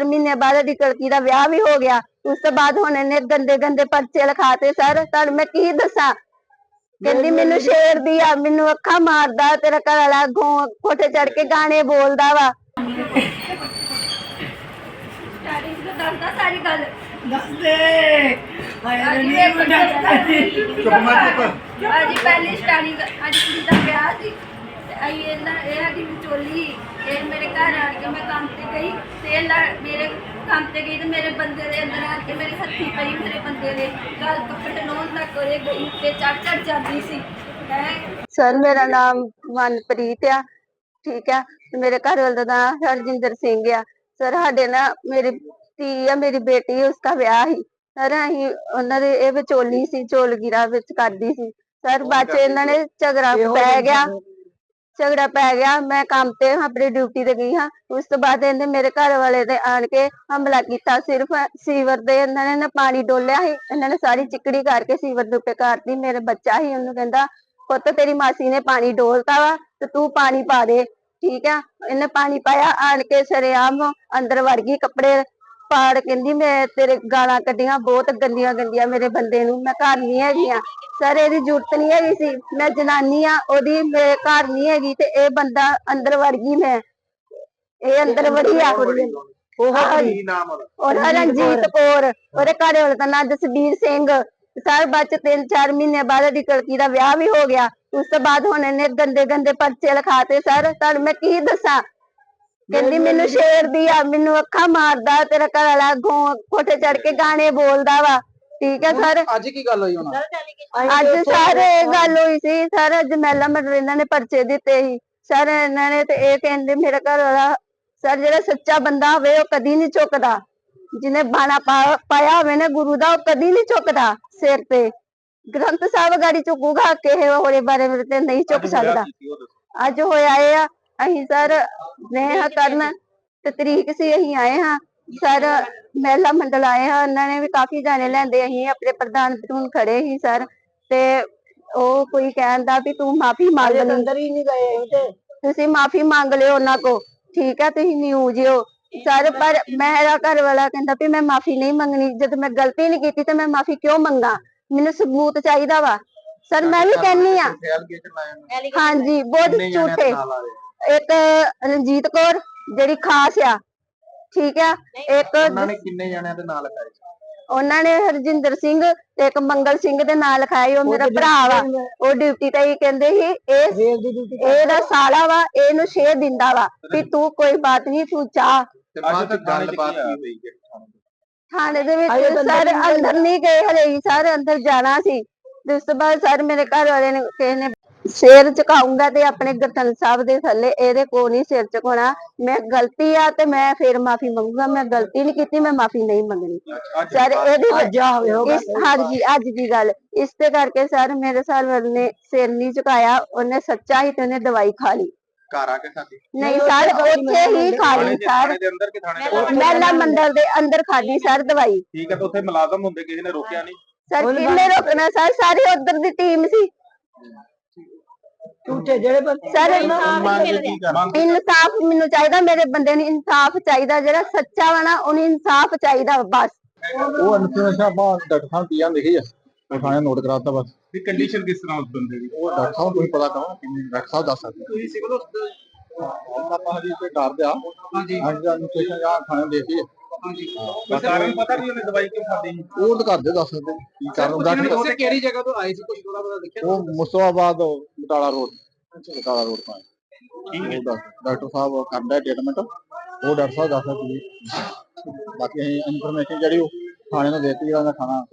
3-4 ਮਹੀਨੇ ਬਾਅਦ ਇਹਦੀ ਲੜਕੀ ਦਾ ਵਿਆਹ ਵੀ ਹੋ ਗਿਆ। ਉਸ ਤੋਂ ਬਾਅਦ ਹੁਣ ਇਹਨੇ ਗੰਦੇ ਗੰਦੇ ਪਰਚੇ ਲਿਖਾਤੇ ਸਰ ਤੁਹਾਨੂੰ ਮੈਂ ਕੀ ਦੱਸਾਂ? ਕਹਿੰਦੀ ਮੈਨੂੰ ਛੇੜਦੀ ਆ ਮੈਨੂੰ ਅੱਖਾਂ ਮਾਰਦਾ ਤੇਰਾ ਘਰ ਵਾਲਾ ਗੋਂ ਕੋਠੇ ਚੜ ਕੇ ਗਾਣੇ ਬੋਲਦਾ ਵਾ। ਸਟਾਰਟਿੰਗ ਤੋਂ ਦੱਸਦਾ ਸਾਰੀ ਗੱਲ। ਦੱਸ ਦੇ। ਹਾਏ ਅੱਜ ਨਹੀਂ ਮੇਰੇ ਮੁੰਡਾ। ਚੁੱਪ ਮਾਰ ਚੁੱਪ। ਅੱਜ ਪਹਿਲੀ ਸਟਾਰਟਿੰਗ ਅੱਜ ਕੁੜੀ ਦਾ ਵਿਆਹ ਸੀ। ਅਸੀਂ ਇਹਨਾਂ ਇਹ ਸਾਡੀ ਵਿਚੋਲੀ ਇਹ ਮੇਰੇ ਘਰ ਆਣ ਕੇ ਮੈਂ ਕੰਮ ਤੇ ਗਈ ਤੇ ਇਹ ਲੜ- ਮੇਰੇ ਕੰਮ ਤੇ ਗਈ ਤੇ ਮੇਰੇ ਬੰਦੇ ਦੇ ਅੰਦਰ ਆ ਕੇ ਮੇਰੇ ਹੱਥੀ ਪਈ ਮੇਰੇ ਬੰਦੇ ਦੇ। ਗਲ ਕੱਪੜੇ ਲਾਉਣ ਤੱਕ ਉਹਦੇ ਗਈ ਤੇ ਚੜ ਚੜ ਜਾਂਦੀ ਸੀ। ਹੈ? ਸਰ ਮੇਰਾ ਨਾਮ ਮਨਪ੍ਰੀਤ ਆ। ਠੀਕ ਆ। ਤੇ ਮੇਰੇ ਘਰ ਵਾਲੇ ਦਾ ਨਾਮ ਹਰਜਿੰਦਰ ਸਿੰਘ ਆ। ਸਰ ਸਾਡੇ ਨਾ ਮੇਰੀ ਧੀ ਆ ਮੇਰੀ ਬੇਟੀ ਉਸਦਾ ਵਿਆਹ ਸੀ। ਸਰ ਅਸੀਂ ਉਹਨਾਂ ਦੇ ਇਹ ਵਿਚੋਲੀ ਸੀ ਚੋਲਗੀਰਾ ਵਿੱਚ ਕਰਦੀ ਸੀ। ਸਰ ਬਾਅਦ ਚ ਇਹਨਾਂ ਨੇ ਝਗੜਾ ਪੈ ਗਿਆ। ਝਗੜਾ ਪੈ ਗਿਆ, ਮੈਂ ਕੰਮ ਤੇ ਆਪਣੀ ਡਿਊਟੀ ਤੇ ਗਈ ਹਾਂ। ਉਸ ਤੋਂ ਬਾਅਦ ਇਹਨੇ ਮੇਰੇ ਘਰ ਵਾਲੇ ਦੇ ਆਣ ਕੇ ਹਮਲਾ ਕੀਤਾ। ਸਿਰਫ ਸੀਵਰ ਦੇ ਇਹਨਾਂ ਨੇ ਪਾਣੀ ਡੋਲਿਆ ਸੀ। ਇਹਨਾਂ ਨੇ ਸਾਰੀ ਚਿੱਕੜੀ ਕਰਕੇ ਸੀਵਰ ਦੇ ਉੱਤੇ ਕਰਤੀ ਮੇਰੇ ਬੱਚਾ ਸੀ, ਉਹਨੂੰ ਕਹਿੰਦਾ, ਪੁੱਤ, ਤੇਰੀ ਮਾਸੀ ਨੇ ਪਾਣੀ ਡੋਲਤਾ ਵਾ, ਤੇ ਤੂੰ ਪਾਣੀ ਪਾ ਦੇ। ਠੀਕ ਆ। ਇਹਨੇ ਪਾਣੀ ਪਾਇਆ, ਆਣ ਕੇ ਸਰੇਆਮ ਅੰਦਰ ਵੜ ਗਈ ਕੱਪੜੇ ਪਾੜ ਕਹਿੰਦੀ ਮੈਂ ਤੇਰੇ ਗਾਲਾਂ ਕੱਢੀਆਂ ਬਹੁਤ ਗੰਦੀਆਂ ਗੰਦੀਆਂ ਮੇਰੇ ਬੰਦੇ ਨੂੰ ਮੈਂ ਘਰ ਨਹੀਂ ਹੈਗੀ ਆ। ਸਰ ਇਹਦੀ ਜ਼ਰੂਰਤ ਨਹੀਂ ਹੈਗੀ ਸੀ। ਮੈਂ ਜਨਾਨੀ ਆ ਉਹਦੀ ਮੇਰੇ ਘਰ ਨਹੀਂ ਹੈਗੀ ਤੇ ਇਹ ਬੰਦਾ ਅੰਦਰ ਵੜ ਗਈ ਮੈਂ। ਇਹ ਅੰਦਰ ਵੜੀ ਆ ਉਹ ਕੀ ਨਾਮ ਉਹਦਾ? ਰਣਜੀਤ ਕੌਰ। ਉਹਦੇ ਘਰ ਵਾਲੇ ਦਾ ਨਾਂ ਜਸਬੀਰ ਸਿੰਘ। ਸਰ ਬਾਅਦ ਚ ਤਿੰਨ ਚਾਰ ਮਹੀਨੇ ਬਾਅਦ ਇਹਦੀ ਲੜਕੀ ਦਾ ਵਿਆਹ ਵੀ ਹੋ ਗਿਆ। ਉਸ ਤੋਂ ਬਾਅਦ ਹੁਣ ਇਹਨੇ ਗੰਦੇ ਗੰਦੇ ਪਰਚੇ ਲਿਖਾਤੇ ਸਰ ਤੁਹਾਨੂੰ ਮੈਂ ਕੀ ਦੱਸਾਂ? ਕਹਿੰਦੀ ਮੈਨੂੰ ਛੇੜਦੀ ਆ ਮੈਨੂੰ ਅੱਖਾਂ ਮਾਰਦਾ ਤੇਰਾ ਘਰ ਵਾਲਾ ਗੋਂ ਕੋਠੇ ਚੜ ਕੇ ਗਾਣੇ ਬੋਲਦਾ ਵਾ। ਠੀਕ ਹੈ ਸਰ? ਅੱਜ ਕੀ ਗੱਲ ਹੋਈ ਹੁਣ? ਅੱਜ ਸਰ ਇਹ ਗੱਲ ਹੋਈ ਸੀ ਸਰ ਮੰਡਲ ਇਹਨਾਂ ਨੇ ਪਰਚੇ ਦਿੱਤੇ ਸੀ। ਸਰ ਇਹਨਾਂ ਨੇ ਤੇ ਇਹ ਕਹਿੰਦੇ ਮੇਰਾ ਘਰ ਵਾਲਾ ਸਰ ਜਿਹੜਾ ਸੱਚਾ ਬੰਦਾ ਹੋਵੇ ਉਹ ਕਦੀ ਨਹੀਂ ਝੁਕਦਾ ਜਿਹਨੇ ਬਾਣਾ ਪਾਇਆ ਹੋਵੇ ਨਾ ਗੁਰੂ ਦਾ ਉਹ ਕਦੀ ਨਹੀਂ ਝੁਕਦਾ ਸਿਰ ਤੇ। ਗ੍ਰੰਥ ਸਾਹਿਬ ਗਾੜੀ ਝੁਕੂਗਾ ਕਿਸੇ ਹੋਰੇ ਬਾਰੇ ਮੇਰੇ ਤੇ ਨਹੀਂ ਝੁਕ ਸਕਦਾ। ਅੱਜ ਹੋਇਆ ਇਹ ਆ ਅਸੀਂ ਸਰ ਨੇਹਾ ਕਰਨ ਤੇ ਤਰੀਕ ਸੀ ਅਸੀਂ ਆਏ ਹਾਂ। ਸਰ ਮਹਿਲਾ ਮੰਡਲ ਆਏ ਹਾਂ ਉਹਨਾਂ ਨੇ ਵੀ ਕਾਫੀ ਜਾਣੇ ਲੈਂਦੇ ਅਸੀਂ ਆਪਣੇ ਪ੍ਰਧਾਨ ਪ੍ਰਧੂਨ ਖੜੇ ਸੀ ਸਰ ਤੇ ਉਹ ਕੋਈ ਕਹਿੰਦਾ ਵੀ ਤੂੰ ਮਾਫੀ ਮੰਗ ਲਈ। ਅੰਦਰ ਹੀ ਨਹੀਂ ਗਏ ਅਸੀਂ ਤੇ। ਤੁਸੀਂ ਮਾਫੀ ਮੰਗ ਲਿਓ ਉਹਨਾਂ ਕੋ ਠੀਕ ਹੈ ਤੁਸੀਂ ਨਿਊਜ਼ ਹੋ ਸਰ ਪਰ ਮੇਰਾ ਘਰ ਵਾਲਾ ਕਹਿੰਦਾ ਵੀ ਮੈਂ ਮਾਫੀ ਨਹੀਂ ਮੰਗਣੀ। ਜਦ ਮੈਂ ਗਲਤੀ ਨਹੀਂ ਕੀਤੀ ਤੇ ਮੈਂ ਮਾਫੀ ਕਿਉਂ ਮੰਗਾ? ਮੈਨੂੰ ਸਬੂਤ ਚਾਹੀਦਾ ਵਾ। ਸਰ ਮੈਂ ਵੀ ਕਹਿੰਨੀ ਆ ਹਾਂਜੀ ਬਹੁਤ ਝੂਠੇ। ਇੱਕ ਰਣਜੀਤ ਕੌਰ ਜਿਹੜੀ ਖਾਸ ਆ ਠੀਕ ਆ? ਇੱਕ ਉਹਨਾਂ ਨੇ ਕਿੰਨੇ ਜਣਿਆਂ ਦੇ ਨਾਂ ਲਿਖਾਏ? ਸੀ ਉਹਨਾਂ ਨੇ ਹਰਜਿੰਦਰ ਸਿੰਘ ਤੇ ਇੱਕ ਮੰਗਲ ਸਿੰਘ ਦੇ ਨਾਂ ਲਿਖਾਇਆ ਉਹ ਮੇਰਾ ਭਰਾ ਵਾ। ਉਹ ਡਿਊਟੀ ਤੇ ਹੀ ਕਹਿੰਦੇ ਸੀ ਇਹ ਇਹਦਾ ਸਾਲਾ ਵਾ ਇਹਨੂੰ ਸ਼ੇਰ ਦਿੰਦਾ ਵਾ ਵੀ ਤੂੰ ਕੋਈ ਬਾਤ ਨਹੀਂ ਤੂੰ ਚਾਹ ਤੇ ਬਾਅਦ ਚ ਗੱਲਬਾਤ ਕੀ ਹੋਈ ਹੈ? ਥਾਣੇ ਦੇ ਵਿੱਚ ਸਰ। ਅੰਦਰ ਨਹੀਂ ਗਏ ਹਲੇ ਸਰ ਅੰਦਰ ਜਾਣਾ ਸੀ। ਤੇ ਉਸ ਤੋਂ ਬਾਅਦ ਸਰ ਮੇਰੇ ਘਰ ਵਾਲੇ ਨੇ ਕਿਸੇ ਨੇ ਸਿਰ ਝੁਕਾਉਂਗਾ ਤੇ ਆਪਣੇ ਗਰਦਨ ਸਾਹਿਬ ਦੇ ਥੱਲੇ ਇਹਦੇ ਕੋ ਨਹੀਂ ਸਿਰ ਝੁਕਾਉਣਾ। ਮੈਂ ਗਲਤੀ ਆ ਤੇ ਮੈਂ ਫੇਰ ਮਾਫੀ ਮੰਗੂਗਾ। ਮੈਂ ਗਲਤੀ ਨਹੀਂ ਕੀਤੀ ਮੈਂ ਮਾਫੀ ਨਹੀਂ ਮੰਗਣੀ। ਸਰ ਇਹਦੀ ਹਾਂਜੀ ਅੱਜ ਦੀ ਗੱਲ। ਇਸ ਤੇ ਕਰਕੇ ਸਰ ਮੇਰੇ ਸਾਲ ਨੇ ਸਿਰ ਨਹੀਂ ਝੁਕਾਇਆ। ਉਹਨੇ ਸੱਚਾ ਹੀ ਤੇ ਉਹਨੇ ਦਵਾਈ ਖਾ ਲਈ। ਘਰ ਆ ਕੇ ਖਾਦੀ ਨਹੀਂ ਸਰ ਉੱਥੇ ਹੀ ਖਾ ਲਈ ਸਰ। ਥਾਣੇ ਦੇ ਅੰਦਰ? ਮਹਿਲਾ ਦੇ ਖਾਦੀ ਸਰ ਦਵਾਈ। ਠੀਕ ਹੈ ਤਾਂ ਉੱਥੇ ਮੁਲਾਜ਼ਮ ਹੁੰਦੇ ਕਿਸੇ ਨੇ ਰੋਕਿਆ ਨਹੀਂ? ਸਰ ਕਿੰਨੇ ਰੋਕਣਾ? ਸਰ ਸਾਰੀ ਉਧਰ ਦੀ ਟੀਮ ਸੀ। ਝੂਠੇ ਜਿਹੜੇ ਬੰਦੇ ਸਰ ਮੰਗ ਕੀ ਕਰ ਇਨਸਾਫ ਮੈਨੂੰ ਚਾਹੀਦਾ ਮੇਰੇ ਬੰਦੇ ਨੂੰ ਇਨਸਾਫ ਚਾਹੀਦਾ ਜਿਹੜਾ ਸੱਚਾ ਵਾ ਨਾ ਉਹਨੂੰ ਇਨਸਾਫ ਚਾਹੀਦਾ ਬਸ। ਉਹ ਇਨਫੋਰਮੇਸ਼ਨ ਆਪਾਂ ਡਾਕਟਰ ਸਾਹਿਬ ਪੀਆਂ ਲਿਖੀ ਆ ਥਾਣੇ ਨੋਟ ਕਰਾਤਾ ਬਸ। ਵੀ ਕੰਡੀਸ਼ਨ ਕਿਸ ਤਰ੍ਹਾਂ ਉਸ ਬੰਦੇ ਦੀ? ਉਹ ਡਾਕਟਰ ਸਾਹਿਬ ਨੂੰ ਪਤਾ ਕਰੋ ਕਿ ਡਾਕਟਰ ਸਾਹਿਬ ਦੱਸ ਸਕਦੇ। ਤੁਸੀਂ ਸਿਵਲ ਹਸਪਤਾਲ ਆਪਾਂ ਹਜੀ ਤੇ ਡਰਦੇ ਆ ਹਾਂਜੀ। ਅੱਜ ਦਾ ਇਨਫੋਰਮੇਸ਼ਨ ਜਾਂ ਥਾਣੇ ਦੇਤੀ ਕਾਰਨ ਪਤਾ ਵੀ ਉਹਨੇ ਦਵਾਈ ਕਿਉਂ ਖਾਦੀ ਉਹ ਤਾਂ ਘਰ ਦੇ ਦੱਸ ਸਕਦੇ ਕੀ ਕਾਰਨ ਡਾਕਟਰ ਕਿਹੜੀ ਜਗ੍ਹਾ ਤੋਂ ਆਏ ਸੀ? ਕੁਝ ਥੋੜਾ ਬਤਾ ਦੇਖਿਆ ਉਹ ਮੁਸਤਾਬਾਦ ਬਟਾਲਾ ਰੋਡ। ਬਟਾਲਾ ਰੋਡ ਤੋਂ ਆਏ। ਉਹ ਡਾਕਟਰ ਡਾਕਟਰ ਸਾਹਿਬ ਕਰਦਾ ਟ੍ਰੀਟਮੈਂਟ ਉਹ ਡਾਕਟਰ ਸਾਹਿਬ ਦੱਸ ਸਕਦੇ ਬਾਕੀ ਇਨਫੋਰਮੇਸ਼ਨ ਜਿਹੜੀ ਉਹ ਥਾਣੇ ਨੂੰ ਦੇਤੀ ਜਿਹੜਾ ਖਾਣਾ।